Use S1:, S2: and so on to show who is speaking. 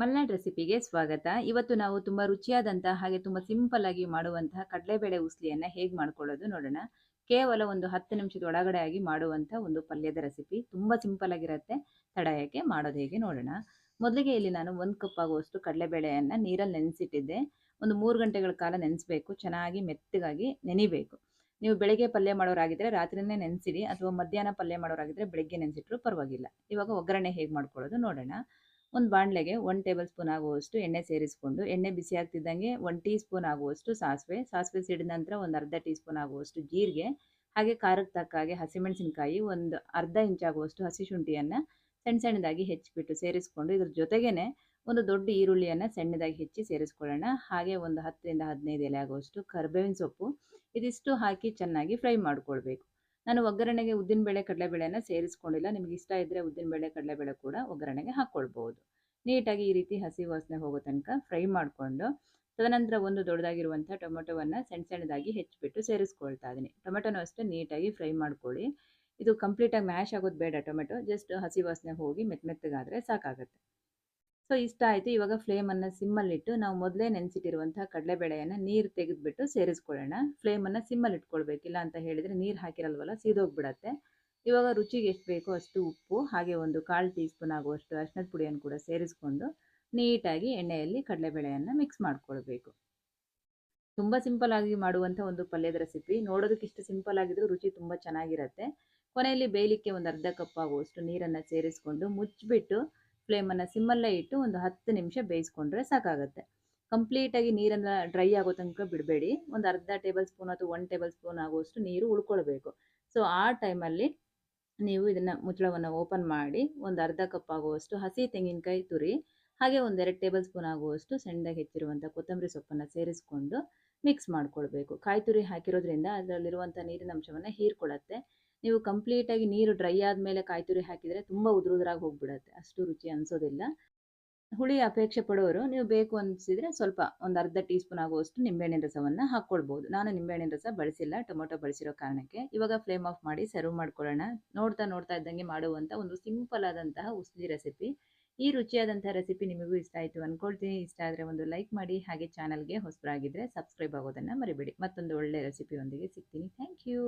S1: ಮಲ್ನಾಡ್ ರೆಸಿಪಿಗೆ ಸ್ವಾಗತ. ಇವತ್ತು ನಾವು ತುಂಬ ರುಚಿಯಾದಂತಹ ಹಾಗೆ ತುಂಬ ಸಿಂಪಲ್ ಆಗಿ ಮಾಡುವಂತಹ ಕಡಲೆಬೇಳೆ ಉಸ್ಲಿಯನ್ನು ಹೇಗೆ ಮಾಡ್ಕೊಳ್ಳೋದು ನೋಡೋಣ. ಕೇವಲ ಒಂದು ಹತ್ತು ನಿಮಿಷದ ಒಳಗಡೆ ಆಗಿ ಮಾಡುವಂಥ ಒಂದು ಪಲ್ಯದ ರೆಸಿಪಿ ತುಂಬ ಸಿಂಪಲ್ ಆಗಿರುತ್ತೆ. ತಡಯಕ್ಕೆ ಮಾಡೋದು ಹೇಗೆ ನೋಡೋಣ. ಮೊದಲಿಗೆ ಇಲ್ಲಿ ನಾನು ಒಂದು ಕಪ್ ಆಗುವಷ್ಟು ಕಡಲೆಬೇಳೆಯನ್ನು ನೀರಲ್ಲಿ ನೆನೆಸಿಟ್ಟಿದ್ದೆ. ಒಂದು ಮೂರು ಗಂಟೆಗಳ ಕಾಲ ನೆನೆಸಬೇಕು. ಚೆನ್ನಾಗಿ ಮೆತ್ತಗಾಗಿ ನೆನಿಬೇಕು. ನೀವು ಬೆಳಗ್ಗೆ ಪಲ್ಯ ಮಾಡೋರಾಗಿದ್ದರೆ ರಾತ್ರಿನೇ ನೆನೆಸಿಡಿ. ಅಥವಾ ಮಧ್ಯಾಹ್ನ ಪಲ್ಯ ಮಾಡೋರಾಗಿದ್ದರೆ ಬೆಳಗ್ಗೆ ನೆನೆಸಿಟ್ರು ಪರವಾಗಿಲ್ಲ. ಇವಾಗ ಒಗ್ಗರಣೆ ಹೇಗೆ ಮಾಡ್ಕೊಳ್ಳೋದು ನೋಡೋಣ. ಒಂದು ಬಾಣಲೆಗೆ ಒನ್ ಟೇಬಲ್ ಸ್ಪೂನ್ ಆಗುವಷ್ಟು ಎಣ್ಣೆ ಸೇರಿಸ್ಕೊಂಡು, ಎಣ್ಣೆ ಬಿಸಿ ಆಗ್ತಿದ್ದಂಗೆ ಒನ್ ಟೀ ಸ್ಪೂನ್ ಆಗುವಷ್ಟು ಸಾಸಿವೆ ಸಾಸಿವೆ ಸಿಡಿದ ನಂತರ ಒಂದು ಅರ್ಧ ಟೀ ಸ್ಪೂನ್ ಆಗುವಷ್ಟು ಜೀರಿಗೆ, ಹಾಗೆ ಖಾರಕ್ಕೆ ತಕ್ಕ ಹಾಗೆ ಹಸಿಮೆಣಸಿನಕಾಯಿ, ಒಂದು ಅರ್ಧ ಇಂಚಾಗುವಷ್ಟು ಹಸಿ ಶುಂಠಿಯನ್ನು ಸಣ್ಣ ಸಣ್ಣದಾಗಿ ಹೆಚ್ಚಿಬಿಟ್ಟು ಸೇರಿಸ್ಕೊಂಡು, ಇದ್ರ ಜೊತೆಗೇ ಒಂದು ದೊಡ್ಡ ಈರುಳ್ಳಿಯನ್ನು ಸಣ್ಣದಾಗಿ ಹೆಚ್ಚಿ ಸೇರಿಸ್ಕೊಳ್ಳೋಣ. ಹಾಗೆ ಒಂದು ಹತ್ತರಿಂದ ಹದಿನೈದು ಎಲೆ ಆಗುವಷ್ಟು ಕರ್ಬೇವಿನ ಸೊಪ್ಪು, ಇದಿಷ್ಟು ಹಾಕಿ ಚೆನ್ನಾಗಿ ಫ್ರೈ ಮಾಡ್ಕೊಳ್ಬೇಕು. ನಾನು ಒಗ್ಗರಣೆಗೆ ಉದ್ದಿನಬೇಳೆ ಕಡಲೆಬೇಳೆನ ಸೇರಿಸ್ಕೊಂಡಿಲ್ಲ. ನಿಮಗೆ ಇಷ್ಟ ಇದ್ದರೆ ಉದ್ದಿನಬೇಳೆ ಕಡಲೆಬೇಳೆ ಕೂಡ ಒಗ್ಗರಣೆಗೆ ಹಾಕ್ಕೊಳ್ಬೋದು ನೀಟಾಗಿ ಈ ರೀತಿ ಹಸಿ ವಾಸನೆ ಹೋಗೋ ತನಕ ಫ್ರೈ ಮಾಡಿಕೊಂಡು ತದನಂತರ ಒಂದು ದೊಡ್ಡದಾಗಿರುವಂಥ ಟೊಮೆಟೊವನ್ನು ಸಣ್ಣ ಸಣ್ಣದಾಗಿ ಹೆಚ್ಚಿಬಿಟ್ಟು ಸೇರಿಸ್ಕೊಳ್ತಾ ಇದ್ದೀನಿ. ಟೊಮೆಟೊನೂ ಅಷ್ಟೇ ನೀಟಾಗಿ ಫ್ರೈ ಮಾಡ್ಕೊಳ್ಳಿ. ಇದು ಕಂಪ್ಲೀಟಾಗಿ ಮ್ಯಾಶ್ ಆಗೋದು ಬೇಡ ಟೊಮೆಟೊ. ಜಸ್ಟ್ ಹಸಿ ವಾಸನೆ ಹೋಗಿ ಮೆತ್ತ ಮೆತ್ತಗಾದರೆ ಸಾಕಾಗುತ್ತೆ. ಸೊ, ಇಷ್ಟ ಆಯಿತು. ಇವಾಗ ಫ್ಲೇಮನ್ನು ಸಿಮ್ಮಲ್ಲಿಟ್ಟು ನಾವು ಮೊದಲೇ ನೆನೆಸಿಟ್ಟಿರುವಂಥ ಕಡಲೆಬೇಳೆಯನ್ನು ನೀರು ತೆಗೆದುಬಿಟ್ಟು ಸೇರಿಸ್ಕೊಳ್ಳೋಣ. ಫ್ಲೇಮನ್ನು ಸಿಮ್ಮಲ್ಲಿ ಇಟ್ಕೊಳ್ಬೇಕಿಲ್ಲ ಅಂತ ಹೇಳಿದರೆ ನೀರು ಹಾಕಿರಲ್ವಲ್ಲ, ಸೀದೋಗ್ಬಿಡತ್ತೆ. ಇವಾಗ ರುಚಿಗೆ ಎಷ್ಟು ಬೇಕೋ ಅಷ್ಟು ಉಪ್ಪು, ಹಾಗೆ ಒಂದು ಕಾಲು ಟೀ ಸ್ಪೂನ್ ಆಗುವಷ್ಟು ಅರ್ಶಿನದ ಪುಡಿಯನ್ನು ಕೂಡ ಸೇರಿಸ್ಕೊಂಡು ನೀಟಾಗಿ ಎಣ್ಣೆಯಲ್ಲಿ ಕಡಲೆಬೇಳೆಯನ್ನು ಮಿಕ್ಸ್ ಮಾಡ್ಕೊಳ್ಬೇಕು. ತುಂಬ ಸಿಂಪಲ್ ಆಗಿ ಮಾಡುವಂಥ ಒಂದು ಪಲ್ಯದ ರೆಸಿಪಿ. ನೋಡೋದಕ್ಕೆ ಇಷ್ಟು ಸಿಂಪಲ್ ಆಗಿದ್ರೂ ರುಚಿ ತುಂಬ ಚೆನ್ನಾಗಿರುತ್ತೆ. ಕೊನೆಯಲ್ಲಿ ಬೇಯಲಿಕ್ಕೆ ಒಂದು ಅರ್ಧ ಕಪ್ ಆಗುವಷ್ಟು ನೀರನ್ನು ಸೇರಿಸ್ಕೊಂಡು ಮುಚ್ಚಿಬಿಟ್ಟು ಫ್ಲೇಮನ್ನು ಸಿಮ್ಮಲ್ಲೇ ಇಟ್ಟು ಒಂದು ಹತ್ತು ನಿಮಿಷ ಬೇಯಿಸ್ಕೊಂಡ್ರೆ ಸಾಕಾಗುತ್ತೆ. ಕಂಪ್ಲೀಟಾಗಿ ನೀರನ್ನು ಡ್ರೈ ಆಗೋ ತನಕ ಬಿಡಬೇಡಿ. ಒಂದು ಅರ್ಧ ಟೇಬಲ್ ಸ್ಪೂನ್ ಅಥವಾ ಒನ್ ಟೇಬಲ್ ಸ್ಪೂನ್ ಆಗುವಷ್ಟು ನೀರು ಉಳ್ಕೊಳ್ಬೇಕು. ಸೊ, ಆ ಟೈಮಲ್ಲಿ ನೀವು ಇದನ್ನು ಮುಚ್ಚಳವನ್ನು ಓಪನ್ ಮಾಡಿ ಒಂದು ಅರ್ಧ ಕಪ್ ಆಗುವಷ್ಟು ಹಸಿ ತೆಂಗಿನಕಾಯಿ ತುರಿ, ಹಾಗೆ ಒಂದೆರಡು ಟೇಬಲ್ ಸ್ಪೂನ್ ಆಗುವಷ್ಟು ಸಣ್ಣದಾಗಿ ಹೆಚ್ಚಿರುವಂಥ ಕೊತ್ತಂಬರಿ ಸೊಪ್ಪನ್ನು ಸೇರಿಸ್ಕೊಂಡು ಮಿಕ್ಸ್ ಮಾಡ್ಕೊಳ್ಬೇಕು. ಕಾಯಿ ತುರಿ ಹಾಕಿರೋದ್ರಿಂದ ಅದರಲ್ಲಿರುವಂಥ ನೀರಿನ ಅಂಶವನ್ನು ಹೀರ್ಕೊಳ್ಳುತ್ತೆ. ನೀವು ಕಂಪ್ಲೀಟಾಗಿ ನೀರು ಡ್ರೈ ಆದಮೇಲೆ ಕಾಯಿ ತುರಿ ಹಾಕಿದರೆ ತುಂಬ ಉದುರುದ್ರಾಗಿ ಹೋಗ್ಬಿಡತ್ತೆ. ಅಷ್ಟು ರುಚಿ ಅನಿಸೋದಿಲ್ಲ. ಹುಳಿ ಅಪೇಕ್ಷೆ ಪಡೋರು, ನೀವು ಬೇಕು ಅನಿಸಿದರೆ ಸ್ವಲ್ಪ ಒಂದು ಅರ್ಧ ಟೀ ಸ್ಪೂನ್ ಆಗುವಷ್ಟು ನಿಂಬೆಹಣ್ಣಿನ ರಸವನ್ನು ಹಾಕ್ಕೊಳ್ಬೋದು ನಾನು ನಿಂಬೆಹಣ್ಣಿನ ರಸ ಬಳಸಿಲ್ಲ, ಟೊಮೊಟೊ ಬಳಸಿರೋ ಕಾರಣಕ್ಕೆ. ಇವಾಗ ಫ್ಲೇಮ್ ಆಫ್ ಮಾಡಿ ಸರ್ವ್ ಮಾಡ್ಕೊಳ್ಳೋಣ. ನೋಡ್ತಾ ನೋಡ್ತಾ ಇದ್ದಂಗೆ ಮಾಡುವಂಥ ಒಂದು ಸಿಂಪಲ್ ಆದಂತಹ ಉಸ್ಲಿ ರೆಸಿಪಿ. ಈ ರುಚಿಯಾದಂಥ ರೆಸಿಪಿ ನಿಮಗೂ ಇಷ್ಟ ಆಯಿತು ಅಂದ್ಕೊಳ್ತೀನಿ ಇಷ್ಟ ಆದರೆ ಒಂದು ಲೈಕ್ ಮಾಡಿ, ಹಾಗೆ ಚಾನಲ್ಗೆ ಹೊಸಬರಾಗಿದ್ದರೆ ಸಬ್ಸ್ಕ್ರೈಬ್ ಆಗೋದನ್ನು ಮರಿಬೇಡಿ. ಮತ್ತೊಂದು ಒಳ್ಳೆ ರೆಸಿಪಿಯೊಂದಿಗೆ ಸಿಗ್ತೀನಿ. Thank you.